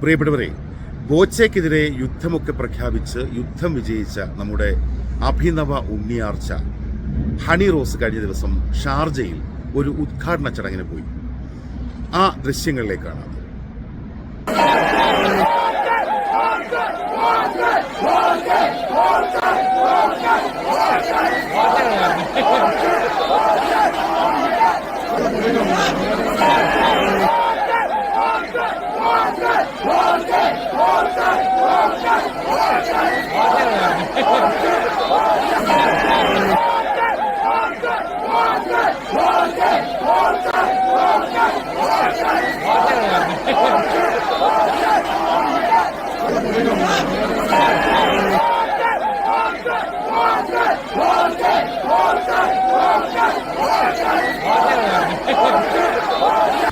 പ്രിയപ്പെട്ടവരെ ബോച്ചയ്ക്കെതിരെ യുദ്ധമൊക്കെ പ്രഖ്യാപിച്ച് യുദ്ധം വിജയിച്ച നമ്മുടെ അഭിനവ ഉണ്ണിയാർച്ച ഹണി റോസ് കഴിഞ്ഞ ദിവസം ഷാർജയിൽ ഒരു ഉദ്ഘാടന ചടങ്ങിന് പോയി ആ ദൃശ്യങ്ങളിലേക്കാണ് അത്.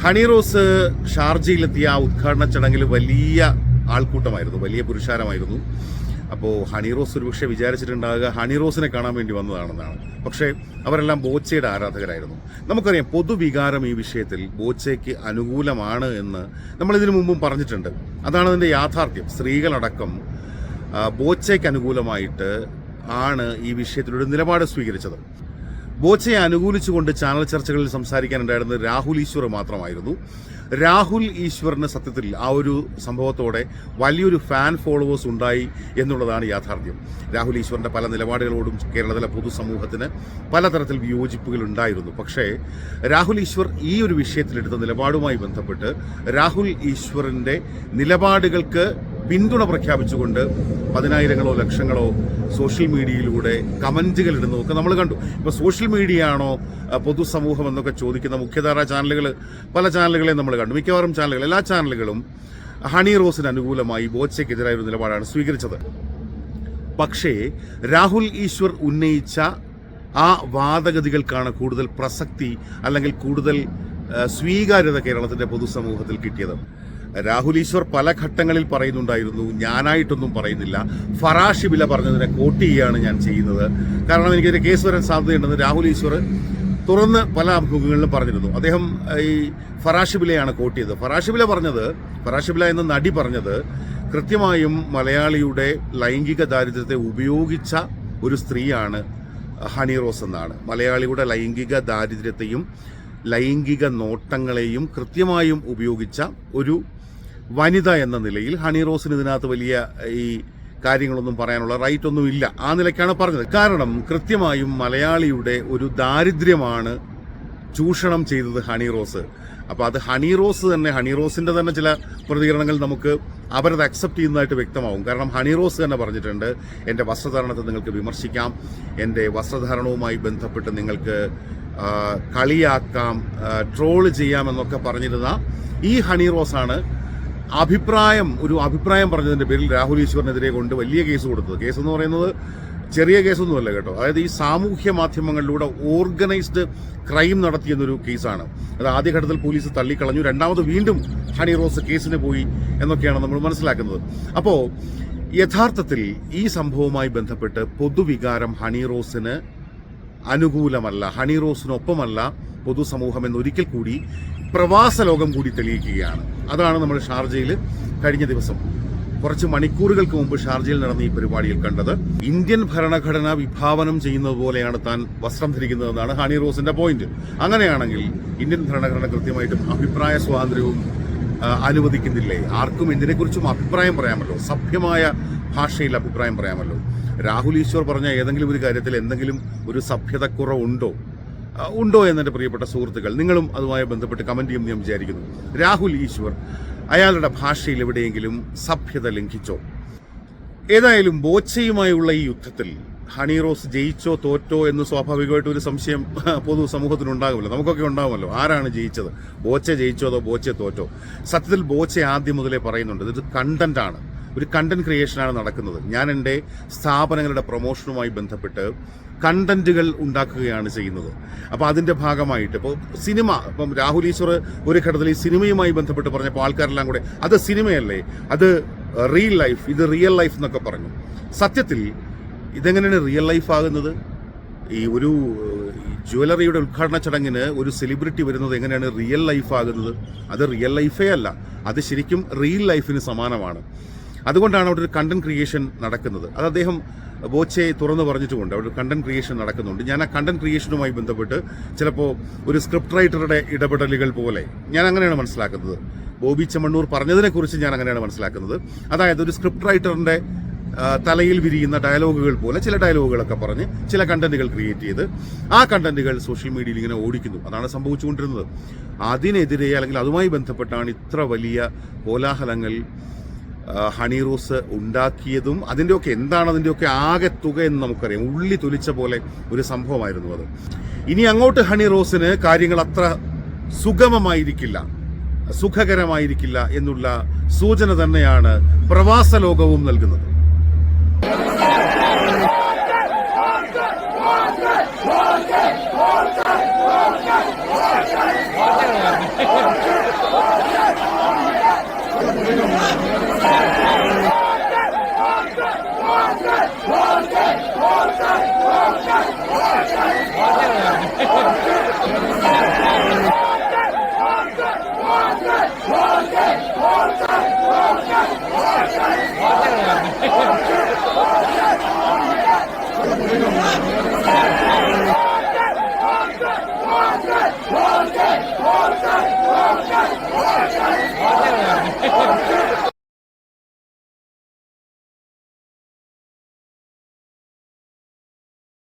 ഹണി റോസ് ഷാർജയിലെത്തിയ ആ ഉദ്ഘാടന ചടങ്ങിൽ വലിയ ആൾക്കൂട്ടമായിരുന്നു വലിയ പുരുഷാരമായിരുന്നു. അപ്പോൾ ഹണി റോസ് ഒരുപക്ഷെ വിചാരിച്ചിട്ടുണ്ടാകുക ഹണി റോസിനെ കാണാൻ വേണ്ടി വന്നതാണെന്നാണ്. പക്ഷേ അവരെല്ലാം ബോച്ചയുടെ ആരാധകരായിരുന്നു. നമുക്കറിയാം പൊതുവികാരം ഈ വിഷയത്തിൽ ബോച്ചയ്ക്ക് അനുകൂലമാണ് എന്ന് നമ്മൾ ഇതിനു മുമ്പും പറഞ്ഞിട്ടുണ്ട്. അതാണ് അതിന്റെ യാഥാർത്ഥ്യം. സ്ത്രീകളടക്കം ബോച്ചയ്ക്ക് അനുകൂലമായിട്ട് ആണ് ഈ വിഷയത്തിലൊരു നിലപാട് സ്വീകരിച്ചത്. ബോച്ചയെ അനുകൂലിച്ചുകൊണ്ട് ചാനൽ ചർച്ചകളിൽ സംസാരിക്കാനുണ്ടായിരുന്നത് രാഹുൽ ഈശ്വർ മാത്രമായിരുന്നു. രാഹുൽ ഈശ്വറിന് സത്യത്തിൽ ആ ഒരു സംഭവത്തോടെ വലിയൊരു ഫാൻ ഫോളോവേഴ്സ് ഉണ്ടായി എന്നുള്ളതാണ് യാഥാർത്ഥ്യം. രാഹുൽ ഈശ്വറിന്റെ പല നിലപാടുകളോടും കേരളത്തിലെ പൊതുസമൂഹത്തിന് പലതരത്തിൽ വിയോജിപ്പുകൾ ഉണ്ടായിരുന്നു. പക്ഷേ രാഹുൽ ഈശ്വർ ഈ ഒരു വിഷയത്തിലെടുത്ത നിലപാടുമായി ബന്ധപ്പെട്ട് രാഹുൽ ഈശ്വറിന്റെ നിലപാടുകൾക്ക് പിന്തുണ പ്രഖ്യാപിച്ചുകൊണ്ട് പതിനായിരങ്ങളോ ലക്ഷങ്ങളോ സോഷ്യൽ മീഡിയയിലൂടെ കമന്റുകൾ ഇടുന്നതൊക്കെ നമ്മൾ കണ്ടു. ഇപ്പോൾ സോഷ്യൽ മീഡിയ ആണോ പൊതുസമൂഹം എന്നൊക്കെ ചോദിക്കുന്ന മുഖ്യധാരാ ചാനലുകൾ പല ചാനലുകളെയും നമ്മൾ കണ്ടു. മിക്കവാറും ചാനലുകൾ എല്ലാ ചാനലുകളും ഹണി റോസിന് അനുകൂലമായി ബോച്ചയ്ക്കെതിരായ ഒരു നിലപാടാണ് സ്വീകരിച്ചത്. പക്ഷേ രാഹുൽ ഈശ്വർ ഉന്നയിച്ച ആ വാദഗതികൾക്കാണ് കൂടുതൽ പ്രസക്തി അല്ലെങ്കിൽ കൂടുതൽ സ്വീകാര്യത കേരളത്തിന്റെ പൊതുസമൂഹത്തിൽ കിട്ടിയത്. രാഹുൽ ഈശ്വർ പല ഘട്ടങ്ങളിൽ പറയുന്നുണ്ടായിരുന്നു ഞാനായിട്ടൊന്നും പറയുന്നില്ല. ഫറാഷ് വില പറഞ്ഞതിനെ കോട്ട് ചെയ്യുകയാണ് ഞാൻ ചെയ്യുന്നത്. കാരണം എനിക്കൊരു കേസ് വരാൻ സാധ്യതയുണ്ടെന്ന് രാഹുൽ ഈശ്വർ തുറന്ന് പല അഭിമുഖങ്ങളിലും പറഞ്ഞിരുന്നു. അദ്ദേഹം ഈ ഫറാഷിബിലയാണ് കോട്ട് ചെയ്തത്. ഫറാഷിബില പറഞ്ഞത് ഫറാഷിബില എന്ന നടി പറഞ്ഞത് കൃത്യമായും മലയാളിയുടെ ലൈംഗിക ദാരിദ്ര്യത്തെ ഉപയോഗിച്ച ഒരു സ്ത്രീയാണ് ഹണി റോസ് എന്നാണ്. മലയാളിയുടെ ലൈംഗിക ദാരിദ്ര്യത്തെയും ലൈംഗിക നോട്ടങ്ങളെയും കൃത്യമായും ഉപയോഗിച്ച ഒരു വനിത എന്ന നിലയിൽ ഹണി റോസിന് ഇതിനകത്ത് വലിയ ഈ കാര്യങ്ങളൊന്നും പറയാനുള്ള റൈറ്റ് ഒന്നും ഇല്ല. ആ നിലയ്ക്കാണ് പറഞ്ഞത്. കാരണം കൃത്യമായും മലയാളിയുടെ ഒരു ദാരിദ്ര്യമാണ് ചൂഷണം ചെയ്തത് ഹണി റോസ്. അപ്പൊ അത് ഹണി റോസ് തന്നെ ഹണി റോസിന്റെ തന്നെ ചില പ്രതികരണങ്ങൾ നമുക്ക് അവരത് അക്സെപ്റ്റ് ചെയ്യുന്നതായിട്ട് വ്യക്തമാവും. കാരണം ഹണി റോസ് തന്നെ പറഞ്ഞിട്ടുണ്ട് എന്റെ വസ്ത്രധാരണത്തെ നിങ്ങൾക്ക് വിമർശിക്കാം എന്റെ വസ്ത്രധാരണവുമായി ബന്ധപ്പെട്ട് നിങ്ങൾക്ക് കളിയാക്കാം ട്രോൾ ചെയ്യാമെന്നൊക്കെ പറഞ്ഞിരുന്ന ഈ ഹണി റോസാണ് അഭിപ്രായം ഒരു അഭിപ്രായം പറഞ്ഞതിന്റെ പേരിൽ രാഹുൽ ഈശ്വറിനെതിരെ കൊണ്ട് വലിയ കേസ് കൊടുത്തത്. കേസ് എന്ന് പറയുന്നത് ചെറിയ കേസൊന്നുമല്ല കേട്ടോ. അതായത് ഈ സാമൂഹ്യ മാധ്യമങ്ങളിലൂടെ ഓർഗനൈസ്ഡ് ക്രൈം നടത്തിയെന്നൊരു കേസാണ്. അത് ആദ്യഘട്ടത്തിൽ പോലീസ് തള്ളിക്കളഞ്ഞു. രണ്ടാമത് വീണ്ടും ഹണി റോസ് കേസിന് പോയി എന്നൊക്കെയാണ് നമ്മൾ മനസ്സിലാക്കുന്നത്. അപ്പോൾ യഥാർത്ഥത്തിൽ ഈ സംഭവവുമായി ബന്ധപ്പെട്ട് പൊതുവികാരം ഹണി റോസിന് അനുകൂലമല്ല. ഹണി റോസിനൊപ്പമല്ല പൊതുസമൂഹം എന്നൊരിക്കൽ കൂടി പ്രവാസ ലോകം കൂടി തെളിയിക്കുകയാണ്. അതാണ് നമ്മൾ ഷാർജയിൽ കഴിഞ്ഞ ദിവസം കുറച്ച് മണിക്കൂറുകൾക്ക് മുമ്പ് ഷാർജയിൽ നടന്ന ഈ പരിപാടിയിൽ കണ്ടത്. ഇന്ത്യൻ ഭരണഘടന വിഭാവനം ചെയ്യുന്നത് പോലെയാണ് താൻ വസ്ത്രം ധരിക്കുന്നതെന്നാണ് ഹണി റോസിന്റെ പോയിന്റ് അങ്ങനെയാണെങ്കിൽ ഇന്ത്യൻ ഭരണഘടന കൃത്യമായിട്ടും അഭിപ്രായ സ്വാതന്ത്ര്യവും അനുവദിക്കുന്നില്ലേ? ആർക്കും എന്തിനെക്കുറിച്ചും അഭിപ്രായം പറയാമല്ലോ. സഭ്യമായ ഭാഷയിൽ അഭിപ്രായം പറയാമല്ലോ. രാഹുൽ ഈശ്വർ പറഞ്ഞ ഏതെങ്കിലും ഒരു കാര്യത്തിൽ എന്തെങ്കിലും ഒരു സഭ്യതക്കുറവുണ്ടോ ഉണ്ടോ എന്നെന്റെ പ്രിയപ്പെട്ട സുഹൃത്തുക്കൾ നിങ്ങളും അതുമായി ബന്ധപ്പെട്ട് കമന്റ് ചെയ്യുമെന്ന് ഞാൻ വിചാരിക്കുന്നു. രാഹുൽ ഈശ്വർ അയാളുടെ ഭാഷയിൽ എവിടെയെങ്കിലും സഭ്യത ലംഘിച്ചോ? ഏതായാലും ബോച്ചയുമായുള്ള ഈ യുദ്ധത്തിൽ ഹണി റോസ് ജയിച്ചോ തോറ്റോ എന്ന് സ്വാഭാവികമായിട്ട് ഒരു സംശയം പൊതു സമൂഹത്തിനുണ്ടാകുമല്ലോ നമുക്കൊക്കെ ഉണ്ടാകുമല്ലോ ആരാണ് ജയിച്ചത്? ബോച്ച ജയിച്ചോ അതോ ബോച്ച തോറ്റോ? സത്യത്തിൽ ബോച്ച ആദ്യം മുതലേ പറയുന്നുണ്ട്. ഇതൊരു ആണ്. ഒരു കണ്ടന്റ് ക്രിയേഷനാണ് നടക്കുന്നത്. ഞാൻ എന്റെ സ്ഥാപനങ്ങളുടെ പ്രൊമോഷനുമായി ബന്ധപ്പെട്ട് കണ്ടന്റുകൾ ഉണ്ടാക്കുകയാണ് ചെയ്യുന്നത്. അപ്പോൾ അതിന്റെ ഭാഗമായിട്ട് ഇപ്പോൾ സിനിമ ഇപ്പം രാഹുൽ ഈശ്വർ ഒരു ഘട്ടത്തിൽ ഈ സിനിമയുമായി ബന്ധപ്പെട്ട് പറഞ്ഞപ്പോൾ ആൾക്കാരെല്ലാം കൂടെ അത് സിനിമയല്ലേ? അത് റിയൽ ലൈഫ് ഇത് റിയൽ ലൈഫ് എന്നൊക്കെ പറഞ്ഞു. സത്യത്തിൽ ഇതെങ്ങനെയാണ് റിയൽ ലൈഫ് ആകുന്നത്? ഈ ഒരു ജ്വല്ലറിയുടെ ഉദ്ഘാടന ചടങ്ങിന് ഒരു സെലിബ്രിറ്റി വരുന്നത് എങ്ങനെയാണ് റിയൽ ലൈഫ് ആകുന്നത്? അത് റിയൽ ലൈഫേ അല്ല. അത് ശരിക്കും റിയൽ ലൈഫിന് സമാനമാണ്. അതുകൊണ്ടാണ് അവിടെ ഒരു കണ്ടന്റ് ക്രിയേഷൻ നടക്കുന്നത്. അത് അദ്ദേഹം ബോച്ചെ തുറന്നു പറഞ്ഞിട്ടുമുണ്ട്. അവിടെ കണ്ടന്റ് ക്രിയേഷൻ നടക്കുന്നുണ്ട്. ഞാൻ ആ കണ്ടന്റ് ക്രിയേഷനുമായി ബന്ധപ്പെട്ട് ചിലപ്പോൾ ഒരു സ്ക്രിപ്റ്റ് റൈറ്ററുടെ ഇടപെടലുകൾ പോലെ ഞാൻ അങ്ങനെയാണ് മനസ്സിലാക്കുന്നത്. ബോബി ചെമ്മണ്ണൂർ പറഞ്ഞതിനെക്കുറിച്ച് ഞാൻ അങ്ങനെയാണ് മനസ്സിലാക്കുന്നത്. അതായത് ഒരു സ്ക്രിപ്റ്റ് റൈറ്ററിന്റെ തലയിൽ വിരിയുന്ന ഡയലോഗുകൾ പോലെ ചില ഡയലോഗുകളൊക്കെ പറഞ്ഞ് ചില കണ്ടന്റുകൾ ക്രിയേറ്റ് ചെയ്ത് ആ കണ്ടന്റുകൾ സോഷ്യൽ മീഡിയയിൽ ഇങ്ങനെ ഓടിക്കുന്നു. അതാണ് സംഭവിച്ചുകൊണ്ടിരുന്നത്. അതിനെതിരെ അല്ലെങ്കിൽ അതുമായി ബന്ധപ്പെട്ടാണ് ഇത്ര വലിയ കോലാഹലങ്ങൾ ഹണി റോസ് ഉണ്ടാക്കിയതും അതിന്റെയൊക്കെ എന്താണ് അതിന്റെയൊക്കെ ആകെ തുക എന്ന് നമുക്കറിയാം. ഉള്ളി തുലിച്ച പോലെ ഒരു സംഭവമായിരുന്നു അത്. ഇനി അങ്ങോട്ട് ഹണി റോസിന് കാര്യങ്ങൾ അത്ര സുഗമമായിരിക്കില്ല സുഖകരമായിരിക്കില്ല എന്നുള്ള സൂചന തന്നെയാണ് പ്രവാസ ലോകവും നൽകുന്നത്. One,